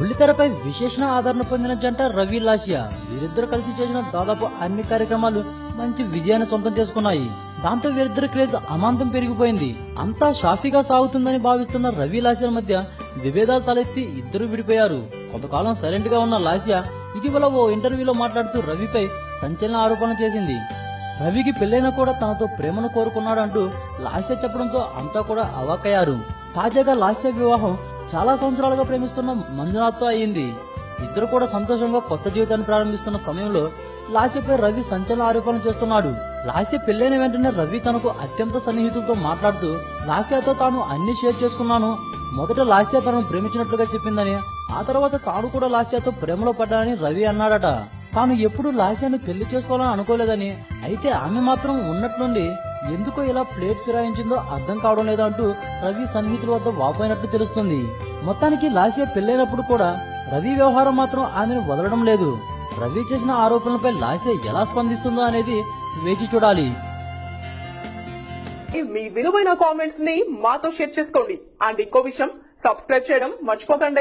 బుల్లితెరపై విశేషణ ఆదరణ పొందిన జంట రవి లాషియా. వీరిద్దరు కలిసి చేసిన దాదాపు అన్ని కార్యక్రమాలు మంచి విజయాన్ని సొంతం చేసుకున్నాయి. దాంతో వీరిద్దరి క్రేజ్ అమాంతం పెరిగిపోయింది. అంతా షాఫీగా సాగుతుందని భావిస్తున్న రవి లాసియా మధ్య విభేదాలు తలెత్తి ఇద్దరు విడిపోయారు. కొంతకాలం సైలెంట్గా ఉన్న లాసియా ఇటీవల ఓ ఇంటర్వ్యూలో మాట్లాడుతూ రవిపై సంచలన ఆరోపణ చేసింది. రవికి పెళ్ళైనా కూడా తనతో ప్రేమను కోరుకున్నాడు అంటూ లాస్య చెప్పడంతో అంతా కూడా అవాకయ్యారు తాజాగా లాస్య వివాహం చాలా సంవత్సరాలుగా ప్రేమిస్తున్న మంజునాథ్తో అయ్యింది. ఇద్దరు కూడా సంతోషంగా కొత్త జీవితాన్ని ప్రారంభిస్తున్న సమయంలో లాస్యపై రవి సంచలన ఆరోపణలు చేస్తున్నాడు. లాస్య పెళ్ళైన వెంటనే రవి తనకు అత్యంత సన్నిహితులతో మాట్లాడుతూ లాస్యతో తాను అన్ని షేర్ చేసుకున్నాను. మొదట లాస్య తనను ప్రేమించినట్లుగా చెప్పిందని ఆ తర్వాత తాను కూడా లాస్యతో ప్రేమలో పడ్డానని రవి అన్నాడట. తాను ఎప్పుడు లాసాను పెళ్ళి చేసుకోవాలని అనుకోలేదని. అయితే ఆమె మాత్రం ఉన్నట్లుండి ఎందుకో ఇలా ప్లేట్ ఫిరాయించిందో అర్థం కావడం లేదంటూ రవి సన్నిహితుల వద్ద వాపోయినట్లు తెలుస్తుంది. మొత్తానికి లాస్య పెళ్ళైనప్పుడు కూడా రవి వ్యవహారం మాత్రం ఆమెను వదలడం లేదు. రవి చేసిన ఆరోపణలపై లాస్య ఎలా స్పందిస్తుందో అనేది వేచి చూడాలి. మీ విలువైన కామెంట్స్ని మాతో షేర్ చేసుకోండి. అండ్ ఇంకో విషయం సబ్స్క్రైబ్ చేయడం మర్చిపోకండి.